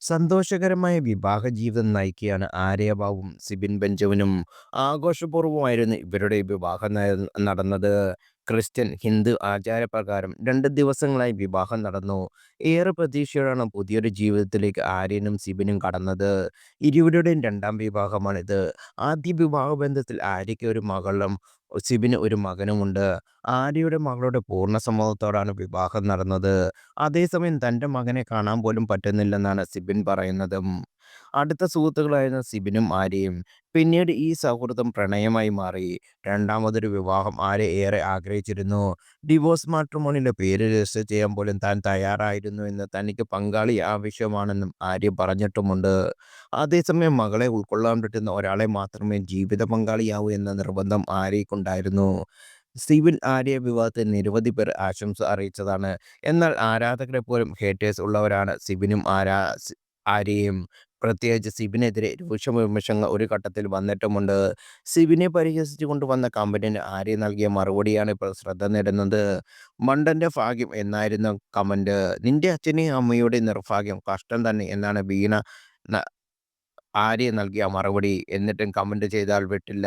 സന്തോഷകരമായ വിവാഹ ജീവിതം നയിക്കുകയാണ് ആര്യബാവും സിബിൻ ബെഞ്ചമിനും. ആഘോഷപൂർവമായിരുന്നു ഇവരുടെ വിവാഹം നടന്നത്. ക്രിസ്ത്യൻ, ഹിന്ദു ആചാരപ്രകാരം രണ്ട് ദിവസങ്ങളായി വിവാഹം നടന്നു. ഏറെ പ്രതീക്ഷയോടാണ് പുതിയൊരു ജീവിതത്തിലേക്ക് ആര്യനും സിബിനും കടന്നത്. ഇരുവരുടെയും രണ്ടാം വിവാഹമാണിത്. ആദ്യ വിവാഹ ബന്ധത്തിൽ ആര്യയ്ക്ക് ഒരു മകളും സിബിന് ഒരു മകനുമുണ്ട്. ആര്യയുടെ മകളുടെ പൂർണ സമ്മതത്തോടാണ് വിവാഹം നടന്നത്. അതേസമയം തന്റെ മകനെ കാണാൻ പോലും പറ്റുന്നില്ലെന്നാണ് സിബിൻ പറയുന്നതും. അടുത്ത സുഹൃത്തുക്കളായിരുന്ന സിബിനും ആര്യയും. പിന്നീട് ഈ സൗഹൃദം പ്രണയമായി മാറി. രണ്ടാമതൊരു വിവാഹം ആര്യ ഏറെ ആഗ്രഹിച്ചിരുന്നു. ഡിവോഴ്സ് മാട്രിമോണിയുടെ പേര് രജിസ്റ്റർ ചെയ്യാൻ പോലും താൻ തയ്യാറായിരുന്നു എന്ന് തനിക്ക് പങ്കാളി ആവശ്യമാണെന്നും ആര്യ പറഞ്ഞിട്ടുമുണ്ട്. അതേസമയം മകളെ ഉൾക്കൊള്ളാൻ പറ്റുന്ന ഒരാളെ മാത്രമേ ജീവിത പങ്കാളിയാവൂ എന്ന നിർബന്ധം ആര്യയ്ക്കുണ്ടായിരുന്നു. സിവിൽ ആര്യ വിവാഹത്തിൽ നിരവധി പേർ ആശംസ അറിയിച്ചതാണ്. എന്നാൽ ആരാധകരെ പോലും ഹേറ്റേഴ്സ് ഉള്ളവരാണ് സിബിനും ആരാ ആര്യയും. പ്രത്യേകിച്ച് സിബിനെതിരെ രൂക്ഷ വിമർശങ്ങൾ ഒരു ഘട്ടത്തിൽ വന്നിട്ടുമുണ്ട്. സിബിനെ പരിഹസിച്ചുകൊണ്ട് വന്ന കമന്റിന് ആര്യ നൽകിയ മറുപടിയാണ് ഇപ്പോൾ ശ്രദ്ധ നേടുന്നത്. "മണ്ടന്റെ ഭാഗ്യം" എന്നായിരുന്നു കമന്റ്. "നിന്റെ അച്ഛനെയും അമ്മയുടെയും നിർഭാഗ്യം. കഷ്ടം തന്നെ" എന്നാണ് വീണ ആര്യ നൽകിയ മറുപടി. എന്നിട്ടും കമന്റ് ചെയ്താൽ വിട്ടില്ല.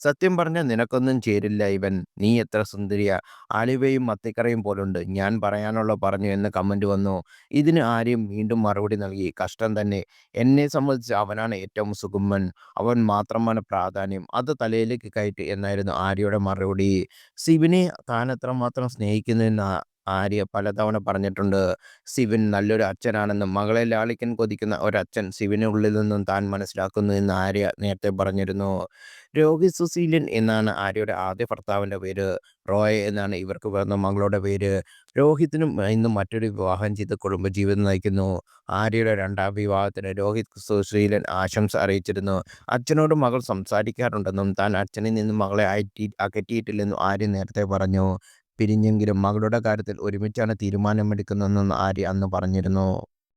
"സത്യം പറഞ്ഞാൽ നിനക്കൊന്നും ചേരില്ല ഇവൻ. നീ എത്ര സുന്ദരിയ ആലുവയും മത്തിക്കറിയും പോലുണ്ട്. ഞാൻ പറയാനുള്ള പറഞ്ഞു" എന്ന് കമന്റ് വന്നു. ഇതിന് ആരെയും വീണ്ടും മറുപടി നൽകി. "കഷ്ടം തന്നെ. എന്നെ സംബന്ധിച്ച് അവനാണ് ഏറ്റവും സുഗമൻ അവൻ മാത്രമാണ് പ്രാധാന്യം. അത് തലയിലേക്ക് കയറ്റി എന്നായിരുന്നു ആര്യയുടെ മറുപടി. ശിവനെ താൻ എത്രമാത്രം സ്നേഹിക്കുന്നുവെന്ന് ആര്യ പലതവണ പറഞ്ഞിട്ടുണ്ട്. സിവിൻ നല്ലൊരു അച്ഛനാണെന്നും മകളെ ലാളിക്കാൻ കൊതിക്കുന്ന ഒരച്ഛൻ സിവിനുള്ളിൽ നിന്നും താൻ മനസ്സിലാക്കുന്നു എന്ന് ആര്യ നേരത്തെ പറഞ്ഞിരുന്നു. രോഹി സുശീലൻ എന്നാണ് ആര്യയുടെ ആദ്യ ഭർത്താവിന്റെ പേര്. റോയ് എന്നാണ് ഇവർക്ക് പറഞ്ഞ മകളുടെ പേര്. രോഹിത്തിനും ഇന്നും മറ്റൊരു വിവാഹം ചെയ്ത് കുടുംബജീവിതം നയിക്കുന്നു. ആര്യയുടെ രണ്ടാം വിവാഹത്തിന് രോഹിത് സുശീലൻ ആശംസ അറിയിച്ചിരുന്നു. അച്ഛനോട് മകൾ സംസാരിക്കാറുണ്ടെന്നും താൻ അച്ഛനിൽ നിന്നും മകളെ അയറ്റി അകറ്റിയിട്ടില്ലെന്നും ആര്യ നേരത്തെ പറഞ്ഞു. പിരിഞ്ഞെങ്കിലും മകളുടെ കാര്യത്തിൽ ഒരുമിച്ചാണ് തീരുമാനമെടുക്കുന്നതെന്ന് ആര്യ അന്ന് പറഞ്ഞിരുന്നു.